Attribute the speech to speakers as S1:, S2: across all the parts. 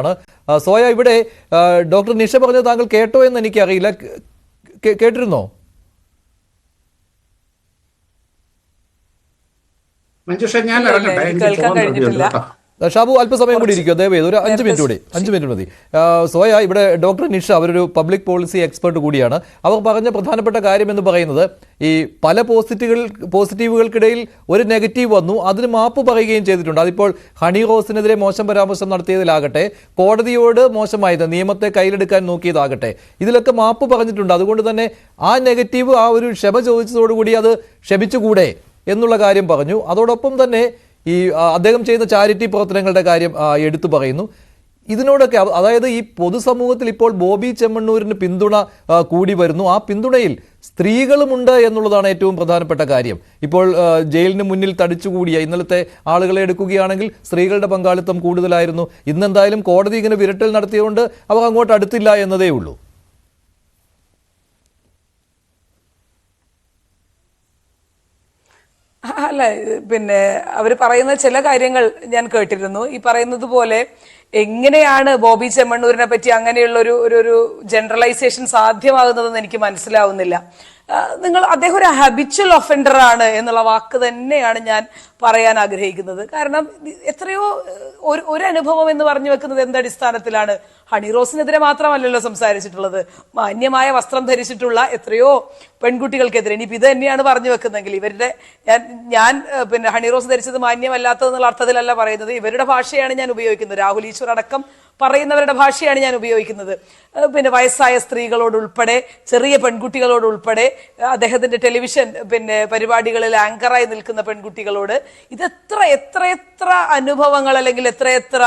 S1: ആണ്. സോയ ഇവിടെ ഡോക്ടർ നിഷ പറഞ്ഞത് താങ്കൾ കേട്ടോ എന്ന് എനിക്കറിയില്ല. അറിയില്ല കേട്ടിരുന്നോ?
S2: മഞ്ജുഷ ഞാൻ ഇറങ്ങട്ടെ
S3: എനിക്ക്
S2: എനിക്ക്
S1: ഷാബു അല്പസമയം കൂടി ഇരിക്കും ദയവേത് ഒരു അഞ്ച് മിനിറ്റ് കൂടി അഞ്ച് മിനിറ്റ് മതി. സോയ ഇവിടെ ഡോക്ടർ നിഷ അവരൊരു പബ്ലിക് പോളിസി എക്സ്പെർട്ട് കൂടിയാണ്. അവർ പറഞ്ഞ പ്രധാനപ്പെട്ട കാര്യം എന്ന് പറയുന്നത് ഈ പല പോസിറ്റീവുകൾ പോസിറ്റീവുകൾക്കിടയിൽ ഒരു നെഗറ്റീവ് വന്നു അതിന് മാപ്പ് പറയുകയും ചെയ്തിട്ടുണ്ട്. അതിപ്പോൾ ഹണി റോസിനെതിരെ മോശം പരാമർശം നടത്തിയതിലാകട്ടെ കോടതിയോട് മോശമായത് നിയമത്തെ കയ്യിലെടുക്കാൻ നോക്കിയതാകട്ടെ ഇതിലൊക്കെ മാപ്പ് പറഞ്ഞിട്ടുണ്ട്. അതുകൊണ്ട് തന്നെ ആ നെഗറ്റീവ് ആ ഒരു ക്ഷമ ചോദിച്ചതോടുകൂടി അത് ക്ഷമിച്ചുകൂടെ എന്നുള്ള കാര്യം പറഞ്ഞു. അതോടൊപ്പം തന്നെ ഈ അദ്ദേഹം ചെയ്യുന്ന ചാരിറ്റി പ്രവർത്തനങ്ങളുടെ കാര്യം എടുത്തു പറയുന്നു. ഇതിനോടൊക്കെ അതായത് ഈ പൊതുസമൂഹത്തിൽ ഇപ്പോൾ ബോബി ചെമ്മണ്ണൂരിന് പിന്തുണ കൂടി വരുന്നു. ആ പിന്തുണയിൽ സ്ത്രീകളുമുണ്ട് എന്നുള്ളതാണ് ഏറ്റവും പ്രധാനപ്പെട്ട കാര്യം. ഇപ്പോൾ ജയിലിന് മുന്നിൽ തടിച്ചുകൂടിയ ഇന്നലത്തെ ആളുകളെ എടുക്കുകയാണെങ്കിൽ സ്ത്രീകളുടെ പങ്കാളിത്തം കൂടുതലായിരുന്നു. ഇന്നെന്തായാലും കോടതി ഇങ്ങനെ വിരട്ടൽ നടത്തിയതുകൊണ്ട് അവർ അങ്ങോട്ട് അടുത്തില്ല എന്നതേ ഉള്ളൂ
S3: അല്ല പിന്നെ അവർ പറയുന്ന ചില കാര്യങ്ങൾ ഞാൻ കേട്ടിരുന്നു. ഈ പറയുന്നത് പോലെ എങ്ങനെയാണ് ബോബി ചെമ്മണ്ണൂരിനെ പറ്റി അങ്ങനെയുള്ള ഒരു ഒരു ജനറലൈസേഷൻ സാധ്യമാകുന്നതെന്ന് എനിക്ക് മനസ്സിലാവുന്നില്ല. നിങ്ങൾ അദ്ദേഹം ഒരു ഹാബിച്വൽ ഒഫൻഡർ ആണ് എന്നുള്ള വാക്ക് തന്നെയാണ് ഞാൻ പറയാൻ ആഗ്രഹിക്കുന്നത്. കാരണം എത്രയോ ഒരു ഒരു അനുഭവം എന്ന് പറഞ്ഞു വെക്കുന്നത് എന്ത് അടിസ്ഥാനത്തിലാണ്? ഹണി റോസിനെതിരെ മാത്രമല്ലല്ലോ സംസാരിച്ചിട്ടുള്ളത്. മാന്യമായ വസ്ത്രം ധരിച്ചിട്ടുള്ള എത്രയോ പെൺകുട്ടികൾക്കെതിരെ. ഇനി ഇത് തന്നെയാണ് പറഞ്ഞു വെക്കുന്നതെങ്കിൽ ഇവരുടെ ഞാൻ ഞാൻ പിന്നെ ഹണി റോസ് ധരിച്ചത് മാന്യമല്ലാത്തതെന്നുള്ള അർത്ഥത്തിലല്ല പറയുന്നത്. ഇവരുടെ ഭാഷയാണ് ഞാൻ ഉപയോഗിക്കുന്നത്. രാഹുൽ ഈശ്വർ അടക്കം പറയുന്നവരുടെ ഭാഷയാണ് ഞാൻ ഉപയോഗിക്കുന്നത്. പിന്നെ വയസ്സായ സ്ത്രീകളോട് ഉൾപ്പെടെ ചെറിയ പെൺകുട്ടികളോട് ഉൾപ്പെടെ അദ്ദേഹത്തിന്റെ ടെലിവിഷൻ പിന്നെ പരിപാടികളിൽ ആങ്കറായി നിൽക്കുന്ന പെൺകുട്ടികളോട് ഇതെത്ര എത്ര എത്ര അനുഭവങ്ങൾ അല്ലെങ്കിൽ എത്രയെത്ര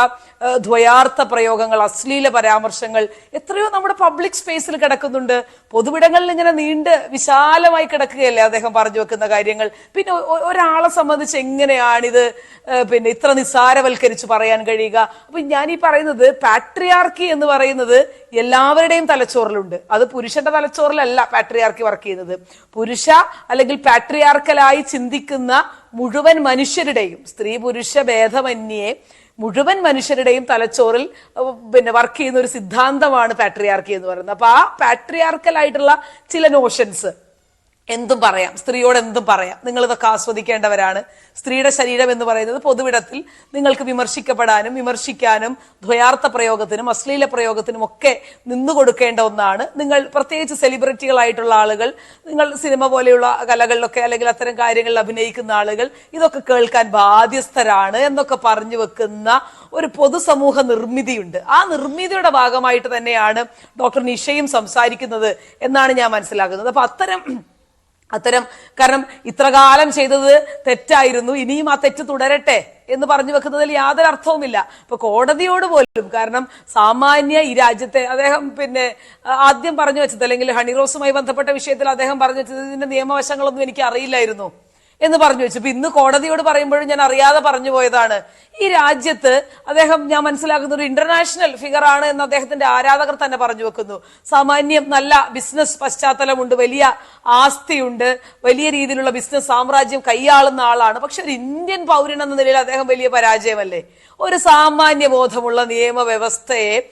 S3: ദ്വയാർത്ഥ പ്രയോഗങ്ങൾ അശ്ലീല പരാമർശങ്ങൾ എത്രയോ നമ്മുടെ പബ്ലിക് സ്പേസിൽ കിടക്കുന്നുണ്ട്. പൊതുവിടങ്ങളിൽ ഇങ്ങനെ നീണ്ട് വിശാലമായി കിടക്കുകയല്ലേ അദ്ദേഹം പറഞ്ഞു വെക്കുന്ന കാര്യങ്ങൾ. പിന്നെ ഒരാളെ സംബന്ധിച്ച് എങ്ങനെയാണിത്? പിന്നെ ഇത്ര നിസ്സാരവൽക്കരിച്ച് പറയാൻ കഴിയുക? അപ്പൊ ഞാൻ ഈ പറയുന്നത് പാട്രിയാർക്കി എന്ന് പറയുന്നത് എല്ലാവരുടെയും തലച്ചോറിലുണ്ട്. അത് പുരുഷന്റെ തലച്ചോറിലല്ല പാട്രിയാർക്കി വർക്ക് ചെയ്യുന്നത്. പുരുഷ അല്ലെങ്കിൽ പാട്രിയാർക്കലായി ചിന്തിക്കുന്ന മുഴുവൻ മനുഷ്യരുടെയും സ്ത്രീ പുരുഷ ഭേദമന്യേ മുഴുവൻ മനുഷ്യരുടെയും തലച്ചോറിൽ പിന്നെ വർക്ക് ചെയ്യുന്ന ഒരു സിദ്ധാന്തമാണ് പാട്രിയാർക്കി എന്ന് പറയുന്നത്. അപ്പൊ ആ പാട്രിയാർക്കലായിട്ടുള്ള ചില നോഷൻസ് എന്തും പറയാം. സ്ത്രീയോട് എന്തും പറയാം. നിങ്ങൾ ഇതൊക്കെ ആസ്വദിക്കേണ്ടവരാണ്. സ്ത്രീയുടെ ശരീരം എന്ന് പറയുന്നത് പൊതുവിടത്തിൽ നിങ്ങൾക്ക് വിമർശിക്കപ്പെടാനും വിമർശിക്കാനും ദ്വയാർത്ഥ പ്രയോഗത്തിനും അശ്ലീല പ്രയോഗത്തിനും ഒക്കെ നിന്നു കൊടുക്കേണ്ട ഒന്നാണ്. നിങ്ങൾ പ്രത്യേകിച്ച് സെലിബ്രിറ്റികളായിട്ടുള്ള ആളുകൾ നിങ്ങൾ സിനിമ പോലെയുള്ള കലകളിലൊക്കെ അല്ലെങ്കിൽ അത്തരം കാര്യങ്ങളിൽ അഭിനയിക്കുന്ന ആളുകൾ ഇതൊക്കെ കേൾക്കാൻ ബാധ്യസ്ഥരാണ് എന്നൊക്കെ പറഞ്ഞു വെക്കുന്ന ഒരു പൊതുസമൂഹ നിർമ്മിതിയുണ്ട്. ആ നിർമ്മിതിയുടെ ഭാഗമായിട്ട് തന്നെയാണ് ഡോക്ടർ നിഷയും സംസാരിക്കുന്നത് എന്നാണ് ഞാൻ മനസ്സിലാക്കുന്നത്. അപ്പൊ അത്തരം അത്തരം കാരണം ഇത്രകാലം ചെയ്തത് തെറ്റായിരുന്നു ഇനിയും ആ തെറ്റ് തുടരട്ടെ എന്ന് പറഞ്ഞു വെക്കുന്നതിൽ യാതൊരു അർത്ഥവുമില്ല. ഇപ്പൊ കോടതിയോട് പോലും കാരണം സാമാന്യ ഈ രാജ്യത്തെ അദ്ദേഹം പിന്നെ ആദ്യം പറഞ്ഞു വെച്ചത് അല്ലെങ്കിൽ ഹണിറോസുമായി ബന്ധപ്പെട്ട വിഷയത്തിൽ അദ്ദേഹം പറഞ്ഞു വെച്ചത് ഇതിന്റെ നിയമവശങ്ങളൊന്നും എനിക്ക് അറിയില്ലായിരുന്നു എന്ന് പറഞ്ഞു വെച്ചു. ഇന്ന് കോടതിയോട് പറയുമ്പോഴും ഞാൻ അറിയാതെ പറഞ്ഞു പോയതാണ്. ഈ രാജ്യത്ത് അദ്ദേഹം ഞാൻ മനസ്സിലാക്കുന്ന ഒരു ഇന്റർനാഷണൽ ഫിഗർ ആണ് എന്ന് അദ്ദേഹത്തിന്റെ ആരാധകർ തന്നെ പറഞ്ഞു വെക്കുന്നു. സാമാന്യം നല്ല ബിസിനസ് പശ്ചാത്തലമുണ്ട് വലിയ ആസ്തിയുണ്ട് വലിയ രീതിയിലുള്ള ബിസിനസ് സാമ്രാജ്യം കൈയാളുന്ന ആളാണ്. പക്ഷെ ഒരു ഇന്ത്യൻ പൗരൻ എന്ന നിലയിൽ അദ്ദേഹം വലിയ പരാജയമല്ലേ? ഒരു സാമാന്യ ബോധമുള്ള നിയമവ്യവസ്ഥയെ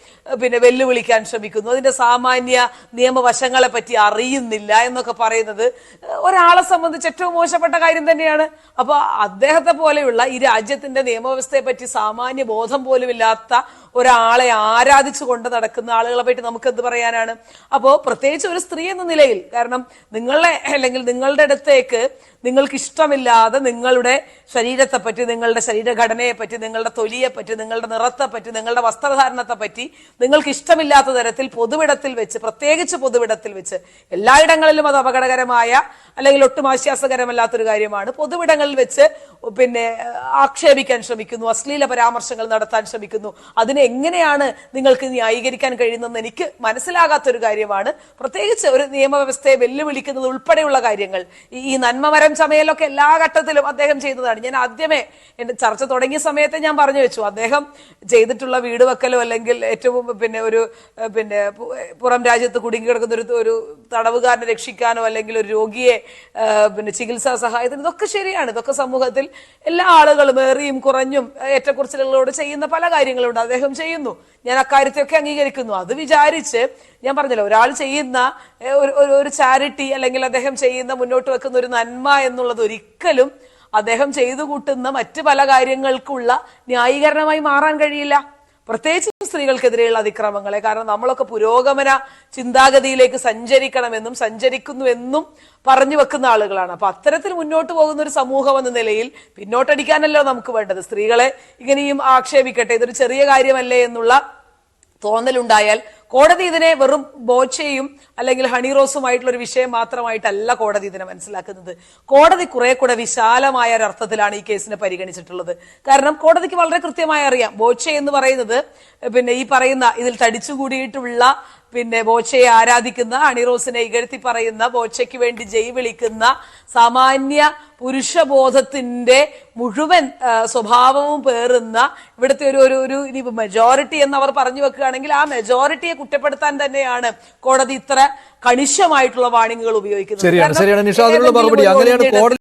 S3: പിന്നെ വെല്ലുവിളിക്കാൻ ശ്രമിക്കുന്നു. അതിന്റെ സാമാന്യ നിയമവശങ്ങളെ പറ്റി അറിയുന്നില്ല എന്നൊക്കെ പറയുന്നത് ഒരാളെ സംബന്ധിച്ച് ഏറ്റവും മോശപ്പെട്ട കാര്യം തന്നെയാണ്. അപ്പൊ അദ്ദേഹത്തെ പോലെയുള്ള ഈ രാജ്യത്തിന്റെ നിയമവ്യവസ്ഥയെ പറ്റി സാമാന്യ ബോധം പോലും ഇല്ലാത്ത ഒരാളെ ആരാധിച്ചു കൊണ്ട് നടക്കുന്ന ആളുകളെ പറ്റി നമുക്ക് എന്ത് പറയാനാണ്? അപ്പോ പ്രത്യേകിച്ച് ഒരു സ്ത്രീ എന്ന നിലയിൽ കാരണം നിങ്ങളെ അല്ലെങ്കിൽ നിങ്ങളുടെ അടുത്തേക്ക് നിങ്ങൾക്ക് ഇഷ്ടമില്ലാതെ നിങ്ങളുടെ ശരീരത്തെ പറ്റി നിങ്ങളുടെ ശരീരഘടനയെ പറ്റി നിങ്ങളുടെ തൊലിയെ പറ്റി നിങ്ങളുടെ നിറത്തെ പറ്റി നിങ്ങളുടെ വസ്ത്രധാരണത്തെ പറ്റി നിങ്ങൾക്ക് ഇഷ്ടമില്ലാത്ത തരത്തിൽ പൊതുവിടത്തിൽ വെച്ച് പ്രത്യേകിച്ച് പൊതുവിടത്തിൽ വെച്ച് എല്ലായിടങ്ങളിലും അത് അപകടകരമായ അല്ലെങ്കിൽ ഒട്ടും ആശ്വാസകരമല്ലാത്തൊരു കാര്യമാണ്. പൊതുവിടങ്ങളിൽ വെച്ച് പിന്നെ ആക്ഷേപിക്കാൻ ശ്രമിക്കുന്നു അശ്ലീല പരാമർശങ്ങൾ നടത്താൻ ശ്രമിക്കുന്നു. അതിനെ എങ്ങനെയാണ് നിങ്ങൾക്ക് ന്യായീകരിക്കാൻ കഴിയുന്നതെന്ന് എനിക്ക് മനസ്സിലാകാത്തൊരു കാര്യമാണ്. പ്രത്യേകിച്ച് ഒരു നിയമവ്യവസ്ഥയെ വെല്ലുവിളിക്കുന്നത് ഉൾപ്പെടെയുള്ള കാര്യങ്ങൾ. ഈ- നന്മമരം ചമയലൊക്കെ എല്ലാ ഘട്ടത്തിലും അദ്ദേഹം ചെയ്തതാണ്. ഞാൻ ആദ്യമേ എന്റെ ചർച്ച തുടങ്ങിയ സമയത്തെ ഞാൻ പറഞ്ഞു വെച്ചു. അദ്ദേഹം ചെയ്തിട്ടുള്ള വീട് വെക്കലോ അല്ലെങ്കിൽ ഏറ്റവും പിന്നെ ഒരു പിന്നെ പുറം രാജ്യത്ത് കുടുങ്ങി കിടക്കുന്ന ഒരു ഒരു തടവുകാരനെ രക്ഷിക്കാനോ അല്ലെങ്കിൽ ഒരു രോഗിയെ പിന്നെ ചികിത്സാ സഹായത്തിന് ഇതൊക്കെ ശരിയാണ്. ഇതൊക്കെ സമൂഹത്തിൽ എല്ലാ ആളുകളും ഏറിയും കുറഞ്ഞും ഏറ്റക്കുറച്ചിലുകളോട് ചെയ്യുന്ന പല കാര്യങ്ങളുണ്ട്. അദ്ദേഹം ചെയ്യുന്നു. ഞാൻ അക്കാര്യത്തെയൊക്കെ അംഗീകരിക്കുന്നു. അത് വിചാരിച്ച് ഞാൻ പറഞ്ഞല്ലോ ഒരാൾ ചെയ്യുന്ന ഒരു- ഒരു ചാരിറ്റി അല്ലെങ്കിൽ അദ്ദേഹം ചെയ്യുന്ന മുന്നോട്ട് വെക്കുന്ന ഒരു നന്മ എന്നുള്ളത് ഒരിക്കലും അദ്ദേഹം ചെയ്തു കൂട്ടുന്ന മറ്റ് പല കാര്യങ്ങൾക്കുള്ള ന്യായീകരണമായി മാറാൻ കഴിയില്ല. പ്രത്യേകിച്ചും സ്ത്രീകൾക്കെതിരെയുള്ള അതിക്രമങ്ങളെ. കാരണം നമ്മളൊക്കെ പുരോഗമന ചിന്താഗതിയിലേക്ക് സഞ്ചരിക്കണമെന്നും സഞ്ചരിക്കുന്നുവെന്നും പറഞ്ഞു വെക്കുന്ന ആളുകളാണ്. അപ്പൊ അത്തരത്തിൽ മുന്നോട്ട് പോകുന്ന ഒരു സമൂഹം എന്ന നിലയിൽ പിന്നോട്ടടിക്കാനല്ലോ നമുക്ക് വേണ്ടത്. സ്ത്രീകളെ ഇങ്ങനെയും ആക്ഷേപിക്കട്ടെ. ഇതൊരു ചെറിയ കാര്യമല്ലേ എന്നുള്ള തോന്നലുണ്ടായാൽ കോടതി ഇതിനെ വെറും ബോച്ചയും അല്ലെങ്കിൽ ഹണി റോസുമായിട്ടുള്ള ഒരു വിഷയം മാത്രമായിട്ടല്ല കോടതി ഇതിനെ മനസ്സിലാക്കുന്നത്. കോടതി കുറെ കൂടെ വിശാലമായ ഒരു അർത്ഥത്തിലാണ് ഈ കേസിനെ പരിഗണിച്ചിട്ടുള്ളത്. കാരണം കോടതിക്ക് വളരെ കൃത്യമായി അറിയാം. ബോച്ച എന്ന് പറയുന്നത് പിന്നെ ഈ പറയുന്ന ഇതിൽ തടിച്ചുകൂടിയിട്ടുള്ള പിന്നെ ബോച്ചയെ ആരാധിക്കുന്ന അണിറോസിനെ ഇകഴ്ത്തി പറയുന്ന ബോച്ചയ്ക്ക് വേണ്ടി ജയ് വിളിക്കുന്ന സാമാന്യ പുരുഷബോധത്തിന്റെ മുഴുവൻ സ്വഭാവവും പേറുന്ന ഇവിടുത്തെ ഒരു ഒരു ഒരു ഇനി മെജോറിറ്റി എന്ന് അവർ പറഞ്ഞു വെക്കുകയാണെങ്കിൽ ആ മെജോറിറ്റിയെ കുറ്റപ്പെടുത്താൻ തന്നെയാണ് കോടതി ഇത്ര കണിശമായിട്ടുള്ള വാണിങ്ങുകൾ ഉപയോഗിക്കുന്നത്.
S1: ശരിയാണ് ശരിയാണ് മറുപടി. അങ്ങനെയാണ് കോടതി